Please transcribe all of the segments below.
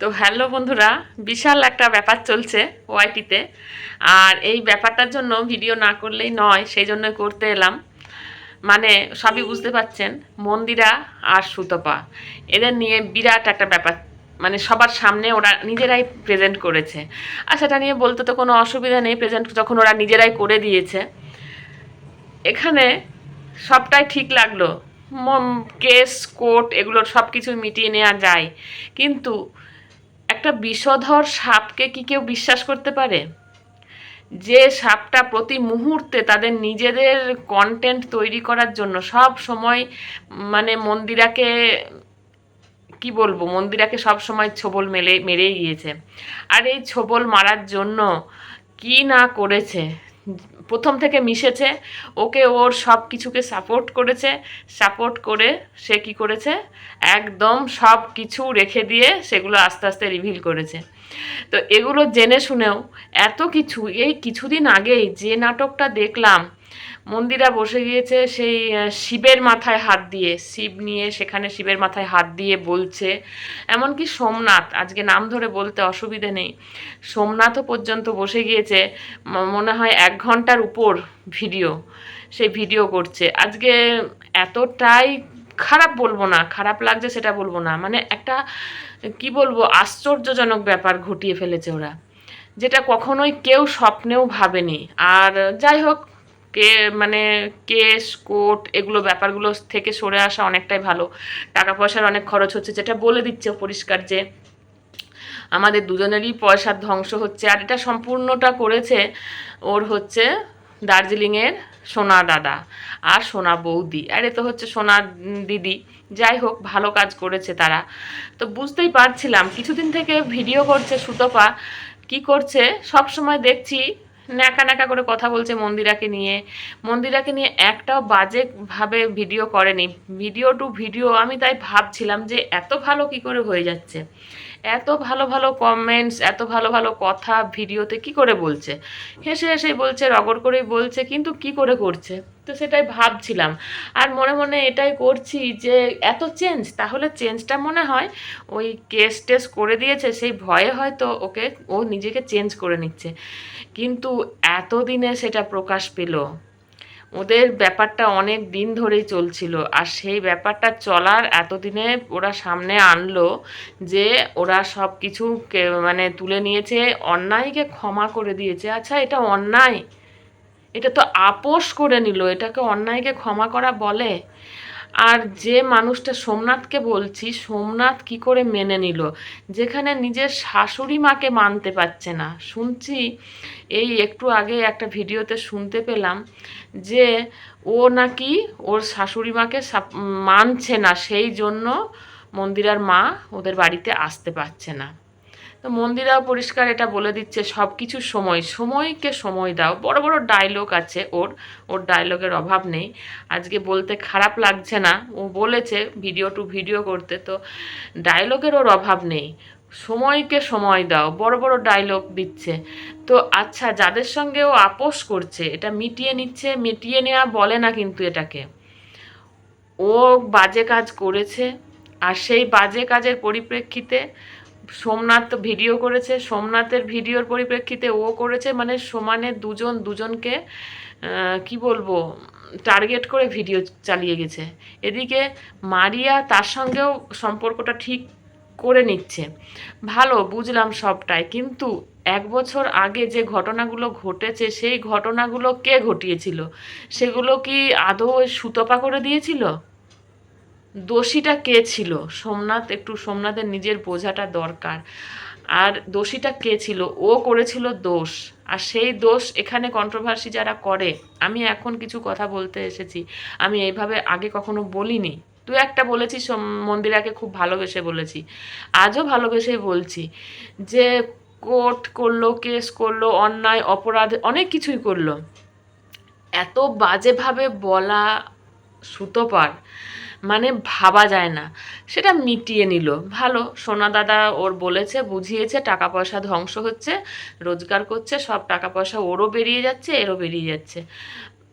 তো হ্যালো বন্ধুরা, বিশাল একটা ব্যাপার চলছে ওয়াইটিতে আর এই ব্যাপারটার জন্য ভিডিও না করলেই নয়, সেই জন্য করতে এলাম। মানে সবই বুঝতে পাচ্ছেন মন্দিরা আর সুতপা, এদের নিয়ে বিরাট একটা ব্যাপার। মানে সবার সামনে ওরা নিজেরাই প্রেজেন্ট করেছে। আর সেটা নিয়ে বলতে তো কোনো অসুবিধা নেই প্রেজেন্ট যখন ওরা নিজেরাই করে দিয়েছে। এখানে সবটাই ঠিক লাগল। কেস কোর্ট এগুলোর সব কিছু মিটিয়ে নেওয়া যায়। কিন্তু একটা বিষধর সাপকে কি কেউ বিশ্বাস করতে পারে? যে সাপটা প্রতি মুহূর্তে তাদের নিজেদের কন্টেন্ট তৈরি করার জন্য সব সময় মানে মন্দিরাকে, কি বলব, মন্দিরাকে সব সময় ছোবল মেলে, মেরেই গিয়েছে। আর এই ছোবল মারার জন্য কি না করেছে? প্রথম থেকে মিশেছে। ওকে ওর সব কিছুকে সাপোর্ট করেছে। সাপোর্ট করে সে কি করেছে? একদম সব কিছু রেখে দিয়ে সেগুলো আস্তে আস্তে রিভিল করেছে। তো এগুলো জেনে শুনেও এত কিছু, এই কিছুদিন আগেই যে নাটকটা দেখলাম মন্দিরা বসে গিয়েছে, সেই শিবের মাথায় হাত দিয়ে। শিব নিয়ে সেখানে শিবের মাথায় হাত দিয়ে বলছে, এমনকি সোমনাথ, আজকে নাম ধরে বলতে অসুবিধে নেই। সোমনাথও পর্যন্ত বসে গিয়েছে মনে হয় এক ঘণ্টার উপর ভিডিও সেই ভিডিও করছে। আজকে এতটাই খারাপ বলব না, খারাপ লাগছে সেটা বলব না। মানে একটা, কি বলব, আশ্চর্যজনক ব্যাপার ঘটিয়ে ফেলেছে ওরা। যেটা কখনোই কেউ স্বপ্নেও ভাবেনি। আর যাই হোক কে মানে কেস, কোর্ট এগুলো ব্যাপারগুলো থেকে সরে আসা অনেকটাই ভালো। টাকা পয়সার অনেক খরচ হচ্ছে, যেটা বলে দিচ্ছে পরিষ্কার যে আমাদের দুজনেরই পয়সার ধ্বংস হচ্ছে। আর এটা সম্পূর্ণটা করেছে ওর হচ্ছে দার্জিলিংয়ের সোনা দাদা আর সোনা বৌদি। আর এ তো হচ্ছে সোনা দিদি। যাই হোক, ভালো কাজ করেছে তারা। তো বুঝতেই পারছিলাম, কিছুদিন থেকে ভিডিও করছে সুতপা। কি করছে? সব সময় দেখছি ন্যাকা ন্যাকা করে কথা বলছে মন্দিরাকে নিয়ে। মন্দিরাকে নিয়ে একটাও বাজে ভাবে ভিডিও করেনি। ভিডিও টু ভিডিও আমি তাই ভাবছিলাম যে এত ভালো কি করে হয়ে যাচ্ছে? এত ভালো ভালো কমেন্টস এত ভালো ভালো কথা ভিডিওতে কি করে বলছে? হেসে হেসে বলছে, রগড় করেই বলছে, কিন্তু কি করে করছে? তো সেটাই ভাবছিলাম। আর মনে মনে এটাই করছি যে এত চেঞ্জ তাহলে চেঞ্জটা মনে হয় ওই কেস টেস করে দিয়েছে, সেই ভয়ে হয়তো ওকে, ও নিজেকে চেঞ্জ করে নিচ্ছে। কিন্তু এতদিনে সেটা প্রকাশ পেল। ওদের ব্যাপারটা অনেক দিন ধরেই চলছিল। আর সেই ব্যাপারটা চলার এতদিনে ওরা সামনে আনলো যে ওরা সব কিছু মানে তুলে নিয়েছে, অন্যায়কে ক্ষমা করে দিয়েছে। আচ্ছা এটা অন্যায়? এটা তো আপোষ করে নিল। এটাকে অন্যায়কে ক্ষমা করা বলে? আর যে মানুষটা সোমনাথকে বলছি, সোমনাথ কি করে মেনে নিল? যেখানে নিজের শাশুড়ি মাকে মানতে পারছে না। শুনছি, এই একটু আগে একটা ভিডিওতে শুনতে পেলাম যে ও নাকি ওর শাশুড়ি মাকে মানছে না, সেই জন্য মন্দিরার মা ওদের বাড়িতে আসতে পারছে না। তো মন্দিরাও পরিষ্কার এটা বলে দিচ্ছে সব কিছু সময়, সময়কে সময় দাও। বড় বড় ডায়লগ আছে ওর ওর ডায়লগের অভাব নেই। আজকে বলতে খারাপ লাগছে না, ও বলেছে ভিডিও টু ভিডিও করতে, তো ডায়লগের ওর অভাব নেই। সময়কে সময় দাও, বড় বড় ডায়লগ দিচ্ছে। তো আচ্ছা যাদের সঙ্গে ও আপোষ করছে, এটা মিটিয়ে নিচ্ছে, মিটিয়ে নেওয়া বলে না কিন্তু এটাকে। ও বাজে কাজ করেছে, আর সেই বাজে কাজের পরিপ্রেক্ষিতে সোমনাথ তো ভিডিও করেছে, সোমনাথের ভিডিওর পরিপ্রেক্ষিতে ও করেছে মানে সমানে দুজন, দুজনকে কি বলব টার্গেট করে ভিডিও চালিয়ে গেছে। এদিকে মারিয়া তার সঙ্গেও সম্পর্কটা ঠিক করে নিচ্ছে। ভালো, বুঝলাম সবটাই, কিন্তু এক বছর আগে যে ঘটনাগুলো ঘটেছে, সেই ঘটনাগুলো কে ঘটিয়েছিল? সেগুলো কি আদৌ সুতপা করে দিয়েছিল? দোষীটা কে ছিল? সোমনাথ, একটু সোমনাথের নিজের বোঝাটা দরকার। আর দোষীটা কে ছিল? ও করেছিল দোষ। আর সেই দোষ এখানে কন্ট্রোভার্সি যারা করে, আমি এখন কিছু কথা বলতে এসেছি। আমি এইভাবে আগে কখনো বলিনি। দু একটা বলেছি মন্দিরাকে খুব ভালোবেসে বলেছি। আজও ভালোবেসে বলছি যে, কোর্ট করল, কেস করল, অন্যায়, অপরাধ, অনেক কিছুই করল। এত বাজেভাবে বলা সুতোপার। মানে ভাবা যায় না। সেটা মিটিয়ে নিল। ভালো, সোনা দাদা ওর বলেছে, বুঝিয়েছে টাকা পয়সা ধ্বংস হচ্ছে, রোজগার করছে, সব টাকা পয়সা ওরও বেরিয়ে যাচ্ছে, এরও বেরিয়ে যাচ্ছে।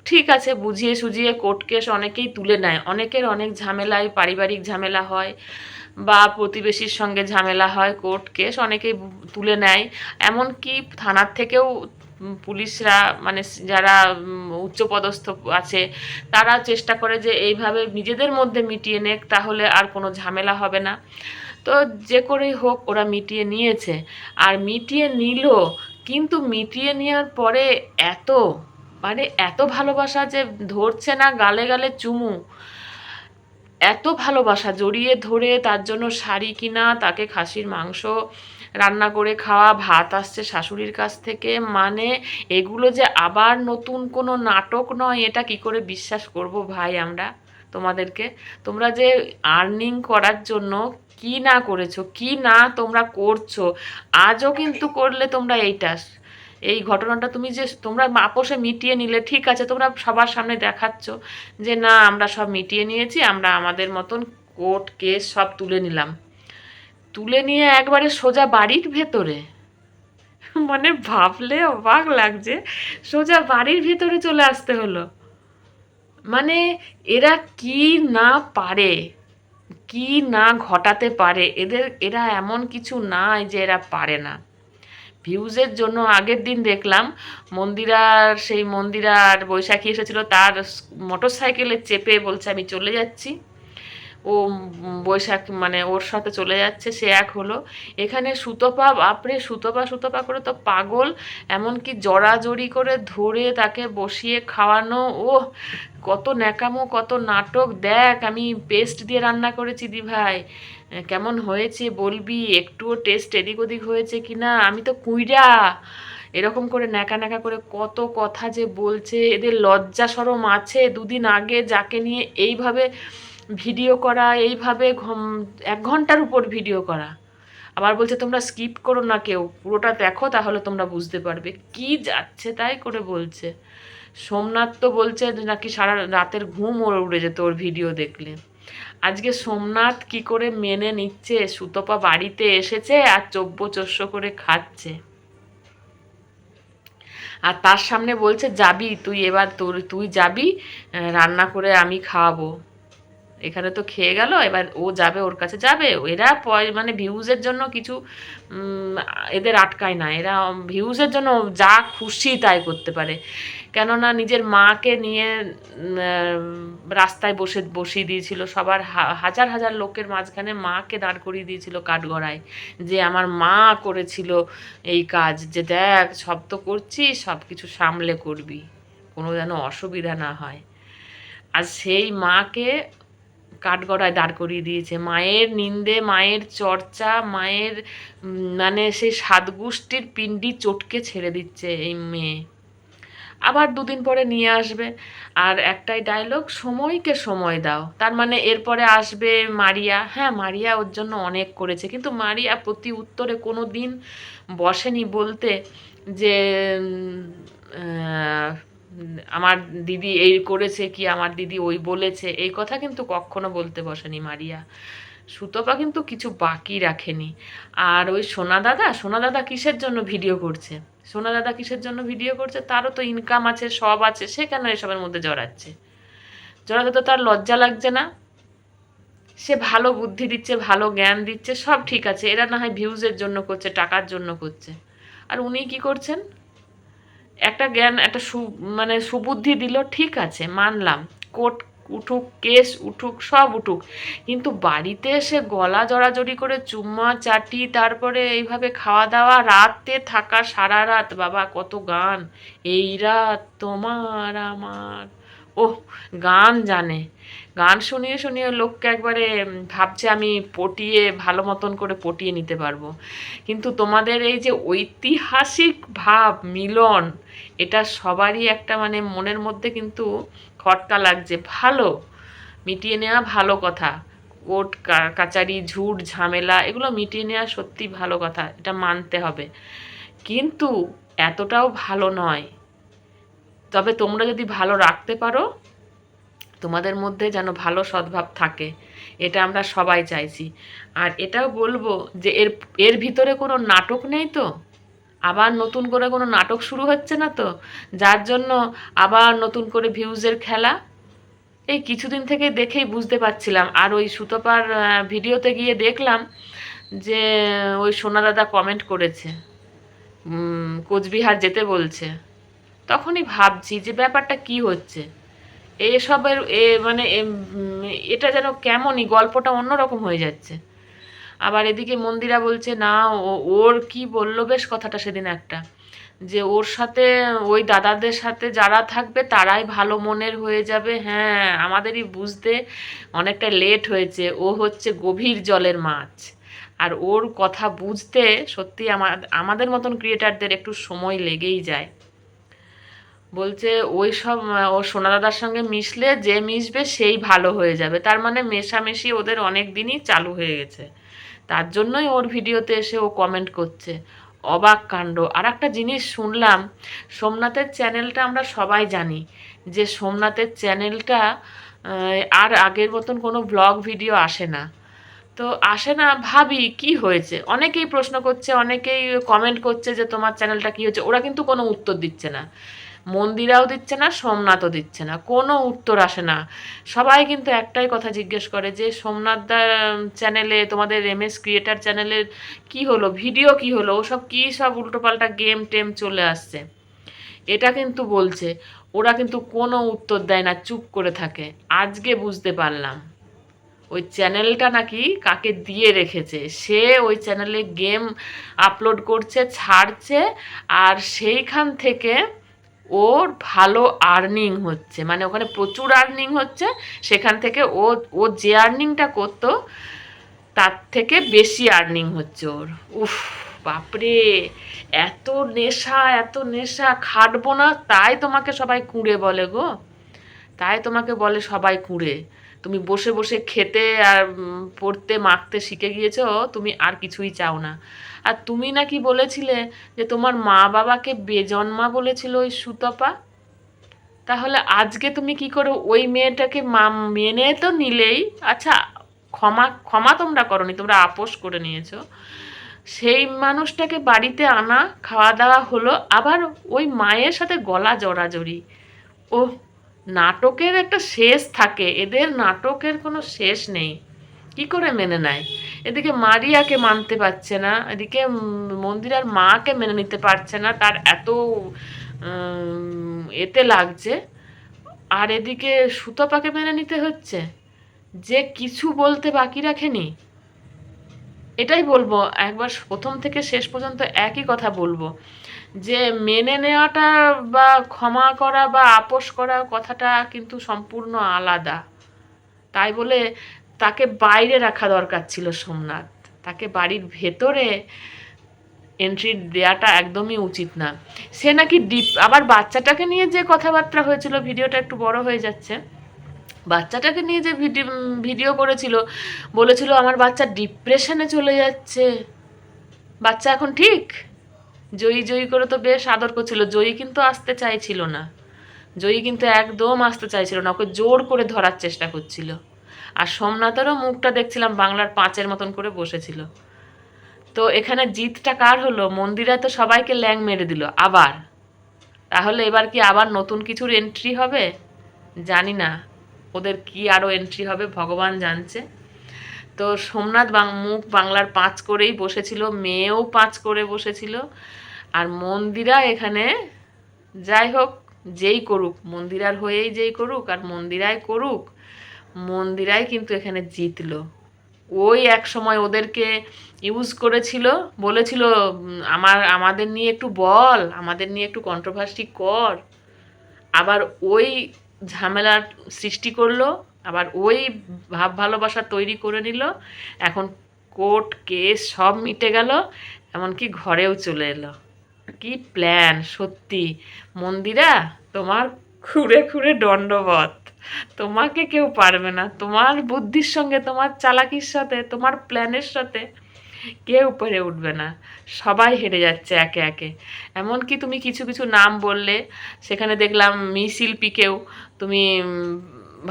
ঠিক আছে, বুঝিয়ে সুঝিয়ে কোর্ট কেস অনেকেই তুলে নেয়। অনেকের অনেক ঝামেলায়, পারিবারিক ঝামেলা হয় বা প্রতিবেশীর সঙ্গে ঝামেলা হয়, কোর্ট কেস অনেকেই তুলে নেয়। এমনকি থানার থেকেও পুলিশরা মানে যারা উচ্চপদস্থ আছে, তারা চেষ্টা করে যে এইভাবে নিজেদের মধ্যে মিটিয়ে নেক, তাহলে আর কোনো ঝামেলা হবে না। তো যে করেই হোক, ওরা মিটিয়ে নিয়েছে। আর মিটিয়ে নিল, কিন্তু মিটিয়ে নেওয়ার পরে এত মানে এত ভালোবাসা যে ধরছে না গালে গালে চুমু। এত ভালোবাসা, জড়িয়ে ধরে তার জন্য শাড়ি কিনা, তাকে খাসির মাংস রান্না করে খাওয়া, ভাত আসছে শাশুড়ির কাছ থেকে। মানে এগুলো যে আবার নতুন কোনো নাটক নয়, এটা কি করে বিশ্বাস করব ভাই আমরা তোমাদেরকে? তোমরা যে আর্নিং করার জন্য কি না করেছ, কি না তোমরা করছ, আজও কিন্তু করলে তোমরা এইটা। এই ঘটনাটা তুমি যে তোমরা আপোষে মিটিয়ে নিলে, ঠিক আছে, তোমরা সবার সামনে দেখাচ্ছ যে না, আমরা সব মিটিয়ে নিয়েছি, আমরা আমাদের মতন কোর্ট কেস সব তুলে নিলাম। তুলে নিয়ে একবারে সোজা বাড়ির ভেতরে। মানে ভাবলে অবাক লাগছে, সোজা বাড়ির ভেতরে চলে আসতে হলো। মানে এরা কি না পারে, কি না ঘটাতে পারে, এদের, এরা এমন কিছু নাই যে এরা পারে না। ভিউজের জন্য আগের দিন দেখলাম, মন্দিরার, সেই মন্দিরার বৈশাখী এসেছিল, তার মোটর সাইকেলে চেপে বলছে, আমি চলে যাচ্ছি। ও বৈশাখ মানে ওর সাথে চলে যাচ্ছে, সে এক হলো। এখানে সুতপা, বাপরে, সুতপা সুতপা করে তো পাগল। এমনকি জড়াজড়ি করে ধরে তাকে বসিয়ে খাওয়ানো ও কত ন্যাকামো, কত নাটক। দেখ, আমি পেস্ট দিয়ে রান্না করেছি দি ভাই। কেমন হয়েছে বলবি? একটুও টেস্ট এদিক ওদিক হয়েছে কি না? আমি তো কুইরা। এরকম করে ন্যাকা ন্যাকা করে কত কথা যে বলছে। এদের লজ্জা সরম আছে। দুদিন আগে যাকে নিয়ে এইভাবে ভিডিও করা, এইভাবে এক ঘণ্টার উপর ভিডিও করা। আবার বলছে, তোমরা স্কিপ করো না কেউ, পুরোটা দেখো তাহলে তোমরা বুঝতে পারবে। কি যাচ্ছে তাই করে বলছে। সোমনাথ তো বলছে নাকি সারা রাতের ঘুম ওর উড়ে যেত ওর ভিডিও দেখলে। আজকে সোমনাথ কি করে মেনে নিচ্ছে? সুতপা বাড়িতে এসেছে আর চব্য চস্য করে খাচ্ছে। আর তার সামনে বলছে, যাবি, তুই এবার তোর, তুই যাবি রান্না করে আমি খাওয়াবো এখানে তো খেয়ে গেল, এবার ও যাবে, ওর কাছে যাবে। এরা মানে ভিউজের জন্য কিছু এদের আটকায় না। এরা ভিউজের জন্য যা খুশি তাই করতে পারে। কেননা নিজের মাকে নিয়ে রাস্তায় বসে, বসিয়ে দিয়েছিল। সবার হাজার হাজার লোকের মাঝখানে মাকে দাঁড় করিয়ে দিয়েছিল কাঠগড়ায় যে, আমার মা করেছিল এই কাজ। যে, দেখ, সব তো করছিস, সব কিছু সামলে করবি। কোনো যেন অসুবিধা না হয়। আর সেই মাকে কাঠগড়ায় দাঁড় করিয়ে দিয়েছে। মায়ের নিন্দে, মায়ের চর্চা, মায়ের মানে সেই সাতগুষ্টির পিণ্ডি চটকে ছেড়ে দিচ্ছে এই মেয়ে। আবার দুদিন পরে নিয়ে আসবে। আর একটাই ডায়লগ সময়কে সময় দাও। তার মানে এরপরে আসবে মারিয়া। হ্যাঁ মারিয়া ওর জন্য অনেক করেছে। কিন্তু মারিয়া প্রতি উত্তরে কোনো দিন বসেনি বলতে যে আমার দিদি এই করেছে কি, আমার দিদি ওই বলেছে। এই কথা কিন্তু কখনো বলতে বসেনি মারিয়া। সুতপা কিন্তু কিছু বাকি রাখেনি। আর ওই সোনা দাদা সোনা দাদা কিসের জন্য ভিডিও করছে? সোনা দাদা কিসের জন্য ভিডিও করছে? তারও তো ইনকাম আছে, সব আছে, সে কেন এসবের মধ্যে জড়াচ্ছে? জড়াতে তো তার লজ্জা লাগছে না। সে ভালো বুদ্ধি দিচ্ছে, ভালো জ্ঞান দিচ্ছে, সব ঠিক আছে। এরা না হয় ভিউজের জন্য করছে, টাকার জন্য করছে। আর উনি কি করছেন? একটা জ্ঞান, একটা সু মানে সুবুদ্ধি দিল, ঠিক আছে, মানলাম। কোর্ট উঠুক, কেস উঠুক, সব উঠুক। কিন্তু বাড়িতে এসে গলা জড়াজড়ি করে চুম্মা, চাটি, তারপরে এইভাবে খাওয়া দাওয়া রাতে থাকা সারা রাত, বাবা, কত গান। এই রাত তোমার আমার। ওহ, গান জানে। গান শুনিয়ে শুনিয়ে লোককে একবারে ভাবছে আমি পটিয়ে, ভালো মতন করে পটিয়ে নিতে পারব। কিন্তু তোমাদের এই যে ঐতিহাসিক ভাব, মিলন এটা সবারই একটা মানে মনের মধ্যে কিন্তু খটকা লাগছে। ভালো, মিটিয়ে নেওয়া ভালো কথা। কোর্ট কাচারি, ঝুট, ঝামেলা, এগুলো মিটিয়ে নেওয়া সত্যি ভালো কথা। এটা মানতে হবে। কিন্তু এতটাও ভালো নয়। তবে তোমরা যদি ভালো রাখতে পারো, তোমাদের মধ্যে যেন ভালো সদ্ভাব থাকে। এটা আমরা সবাই চাইছি। আর এটাও বলব যে এর এর ভিতরে কোনো নাটক নেই তো? আবার নতুন করে কোনো নাটক শুরু হচ্ছে না তো? যার জন্য আবার নতুন করে ভিউজের খেলা? এই কিছুদিন থেকে দেখেই বুঝতে পারছিলাম। আর ওই সুতপার ভিডিওতে গিয়ে দেখলাম যে, ওই সোনা দাদা কমেন্ট করেছে। কোচবিহার যেতে বলছে। তখনই ভাবছি যে ব্যাপারটা কি হচ্ছে? এসবের, এ মানে এটা যেন কেমনই গল্পটা অন্যরকম হয়ে যাচ্ছে। আবার এদিকে মন্দিরা বলছে, না ওর কি বলল বেশ কথাটা সেদিন একটা, যে ওর সাথে, ওই দাদাদের সাথে যারা থাকবে তারাই ভালো মনের হয়ে যাবে। হ্যাঁ আমাদেরই বুঝতে অনেকটা লেট হয়েছে। ও হচ্ছে গভীর জলের মাছ। আর ওর কথা বুঝতে সত্যি আমার, আমাদের মতন ক্রিয়েটারদের একটু সময় লেগেই যায়। বলছে, ওই সব, ও সোনা দাদার সঙ্গে মিশলে যে মিশবে সেই ভালো হয়ে যাবে। তার মানে মেশামেশি ওদের অনেক দিনই চালু হয়ে গেছে। তার জন্যই ওর ভিডিওতে এসে ও কমেন্ট করছে। অবাক কাণ্ড। আর একটা জিনিস শুনলাম, সোমনাথের চ্যানেলটা আমরা সবাই জানি, যে সোমনাথের চ্যানেলটা আর আগের মতন কোনো ব্লগ ভিডিও আসে না। তো আসে না, ভাবি কি হয়েছে? অনেকেই প্রশ্ন করছে, অনেকেই কমেন্ট করছে যে তোমার চ্যানেলটা কি হয়েছে? ওরা কিন্তু কোনো উত্তর দিচ্ছে না। মন্দিরাও দিচ্ছে না, সোমনাথও দিচ্ছে না, কোনো উত্তর আসে না। সবাই কিন্তু একটাই কথা জিজ্ঞেস করে যে সোমনাথদার চ্যানেলে তোমাদের এম এস ক্রিয়েটার চ্যানেলের কি হলো ভিডিও কি হলো, ওসব কী সব উল্টোপাল্টা গেম টেম চলে আসছে। এটা কিন্তু বলছে, ওরা কিন্তু কোনো উত্তর দেয় না, চুপ করে থাকে। আজকে বুঝতে পারলাম। ওই চ্যানেলটা নাকি কাকে দিয়ে রেখেছে? সে ওই চ্যানেলে গেম আপলোড করছে, ছাড়ছে, আর সেইখান থেকে ওর ভালো আর্নিং হচ্ছে। মানে ওখানে প্রচুর আর্নিং হচ্ছে, সেখান থেকে ও ও যে আর্নিংটা করতো, তার থেকে বেশি আর্নিং হচ্ছে ওর। উফ, বাপরে! এত নেশা এত নেশা, খাটবো না, তাই তোমাকে সবাই কুঁড়ে বলে গো। তাই তোমাকে বলে সবাই কুঁড়ে। তুমি বসে বসে খেতে আর পড়তে, মাখতে শিখে গিয়েছো, তুমি আর কিছুই চাও না। আর তুমি নাকি বলেছিলে যে তোমার মা বাবাকে বেজন্মা বলেছিল ওই সুতপা? তাহলে আজকে তুমি কি করো? ওই মেয়েটাকে মা মেনে তো নিলেই। আচ্ছা ক্ষমা ক্ষমা তোমরা করনি তোমরা আপোষ করে নিয়েছো। সেই মানুষটাকে বাড়িতে আনা, খাওয়া দাওয়া হলো, আবার ওই মায়ের সাথে গলা জড়াজড়ি। ও নাটকের একটা শেষ থাকে, এদের নাটকের কোনো শেষ নেই। কি করে মেনে নেয়? এদিকে মারিয়াকে মানতে পারছে না, এদিকে মন্দিরার মাকে মেনে নিতে পারছে না, তার এত এতে লাগছে। আর এদিকে সুতপাকে মেনে নিতে হচ্ছে? যে কিছু বলতে বাকি রাখেনি? এটাই বলব, একবার প্রথম থেকে শেষ পর্যন্ত একই কথা বলব। যে মেনে নেওয়াটা বা ক্ষমা করা বা আপোষ করা কথাটা কিন্তু সম্পূর্ণ আলাদা। তাই বলে তাকে বাইরে রাখা দরকার ছিল সোমনাথ। তাকে বাড়ির ভেতরে এন্ট্রি দেওয়াটা একদমই উচিত না। সে নাকি ডিপ আবার বাচ্চাটাকে নিয়ে যে কথাবার্তা হয়েছিল, ভিডিওটা একটু বড় হয়ে যাচ্ছে। বাচ্চাটাকে নিয়ে যে ভিডিও ভিডিও করেছিল, বলেছিল আমার বাচ্চা ডিপ্রেশনে চলে যাচ্ছে। বাচ্চা এখন ঠিক? জয়ী জয়ী করে তো বেশ আদর করছিল, জয়ী কিন্তু আসতে চাইছিল না। জয়ী কিন্তু একদম আসতে চাইছিল না, ওকে জোর করে ধরার চেষ্টা করছিল। আর সোমনাথেরও মুখটা দেখছিলাম বাংলার পাঁচের মতন করে বসেছিল। তো এখানে জিতটা কার হলো? মন্দিরা তো সবাইকে ল্যাং মেরে দিল, আবার। তাহলে এবার কি আবার নতুন কিছুর এন্ট্রি হবে? জানি না, ওদের কি আরও এন্ট্রি হবে ভগবান জানছে। তো সোমনাথ বাং, মুখ বাংলার পাঁচ করেই বসেছিল, মেয়েও পাঁচ করে বসেছিল। আর মন্দিরা এখানে যাই হোক, যেই করুক, মন্দিরার হয়েই যেই করুক আর মন্দিরাই করুক, মন্দিরাই কিন্তু এখানে জিতলো। ওই এক সময় ওদেরকে ইউজ করেছিল, বলেছিল আমার, আমাদের নিয়ে একটু বল, আমাদের নিয়ে একটু কন্ট্রোভার্সি কর। আবার ওই ঝামেলার সৃষ্টি করল, আবার ওই ভাব ভালোবাসা তৈরি করে নিল। এখন কোর্ট কেস সব মিটে গেল, এমনকি ঘরেও চলে এলো। কি প্ল্যান সত্যি, মন্দিরা তোমার খুঁড়ে খুঁড়ে দণ্ডবত তোমাকে কেউ পারবে না। তোমার বুদ্ধির সঙ্গে, তোমার চালাকির সাথে, তোমার প্ল্যানের সাথে কেউ পেরে উঠবে না। সবাই হেরে যাচ্ছে একে একে। এমনকি তুমি কিছু কিছু নাম বললে, সেখানে দেখলাম মি শিল্পীকেও তুমি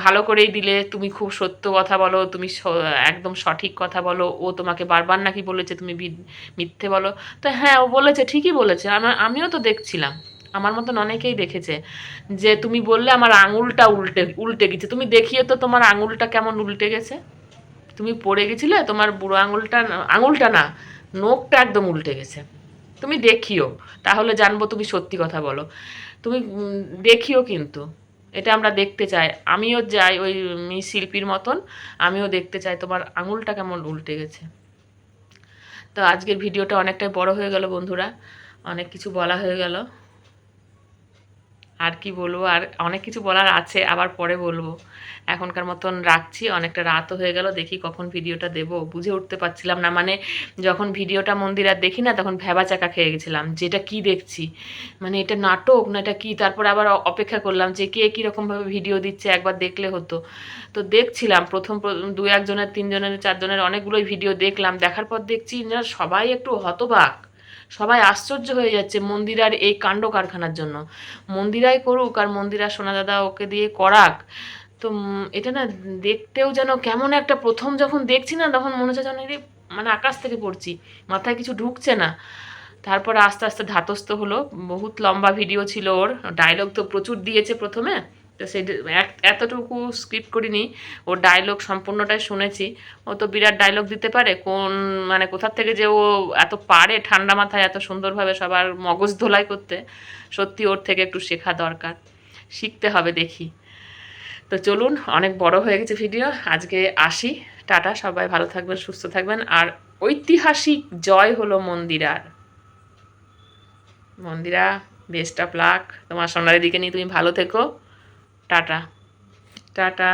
ভালো করেই দিলে, তুমি খুব সত্য কথা বলো, তুমি একদম সঠিক কথা বলো, ও তোমাকে বারবার নাকি বলেছে তুমি মিথ্যে বলো। তো হ্যাঁ ও বলেছে, ঠিকই বলেছে আমার আমিও তো দেখছিলাম, আমার মতন অনেকেই দেখেছে, যে তুমি বললে আমার আঙুলটা উল্টে উল্টে গেছে, তুমি দেখিয়ে তো তোমার আঙুলটা কেমন উল্টে গেছে? তুমি পড়ে গেছিলে, তোমার বুড়ো আঙুলটা আঙুলটা না, নখটা একদম উল্টে গেছে, তুমি দেখিও, তাহলে জানব তুমি সত্যি কথা বলো, তুমি দেখিও কিন্তু। এটা আমরা দেখতে চাই। আমিও যাই ওই মি শিল্পীর মতন। আমিও দেখতে চাই তোমার আঙুলটা কেমন উল্টে গেছে। তো আজকের ভিডিওটা অনেকটাই বড় হয়ে গেল বন্ধুরা। অনেক কিছু বলা হয়ে গেল। আর কি বলব? আর অনেক কিছু বলার আছে, আবার পরে বলব। এখনকার মতন রাখছি, অনেকটা রাতও হয়ে গেল, দেখি কখন ভিডিওটা দেব। বুঝে উঠতে পারছিলাম না মানে যখন ভিডিওটা মন্দিরার দেখি না, তখন ভেবা চাকা খেয়ে গেছিলাম, যে এটা কি দেখছি? মানে এটা নাটক না এটা কি? তারপর আবার অপেক্ষা করলাম যে কে কীরকমভাবে ভিডিও দিচ্ছে, একবার দেখলে হতো। তো দেখছিলাম, প্রথম দু একজনের তিনজনের, চারজনের অনেকগুলোই ভিডিও দেখলাম, দেখার পর দেখছি না, সবাই একটু হতবাক। সবাই আশ্চর্য হয়ে যাচ্ছে মন্দিরার এই কাণ্ড কারখানার জন্য। মন্দিরাই করুক আর মন্দিরা সোনা দাদা ওকে দিয়ে করাক। তো এটা না দেখতেও যেন কেমন একটা প্রথম যখন দেখছি না তখন মনে হচ্ছে যেন মানে আকাশ থেকে পড়ছি, মাথায় কিছু ঢুকছে না। তারপর আস্তে আস্তে ধাতস্থ হলো। বহুত লম্বা ভিডিও ছিল ওর। ডায়লগ তো প্রচুর দিয়েছে প্রথমে। তো সেই এতটুকু স্ক্রিপ্ট করিনি। ওর ডায়লগ সম্পূর্ণটাই শুনেছি। ও তো বিরাট ডায়লগ দিতে পারে। কোন মানে কোথার থেকে যে ও এত পারে ঠান্ডা মাথায় এত সুন্দরভাবে সবার মগজ ধোলাই করতে, সত্যি ওর থেকে একটু শেখা দরকার। শিখতে হবে দেখি। তো চলুন, অনেক বড় হয়ে গেছে ভিডিও আজকে আসি। টাটা, সবাই ভালো থাকবেন, সুস্থ থাকবেন। আর ঐতিহাসিক জয় হলো মন্দিরার। মন্দিরা বেস্ট অফ লাক তোমার সোনার দিকে নিয়ে তুমি ভালো থেকো। টাটা। টাটা।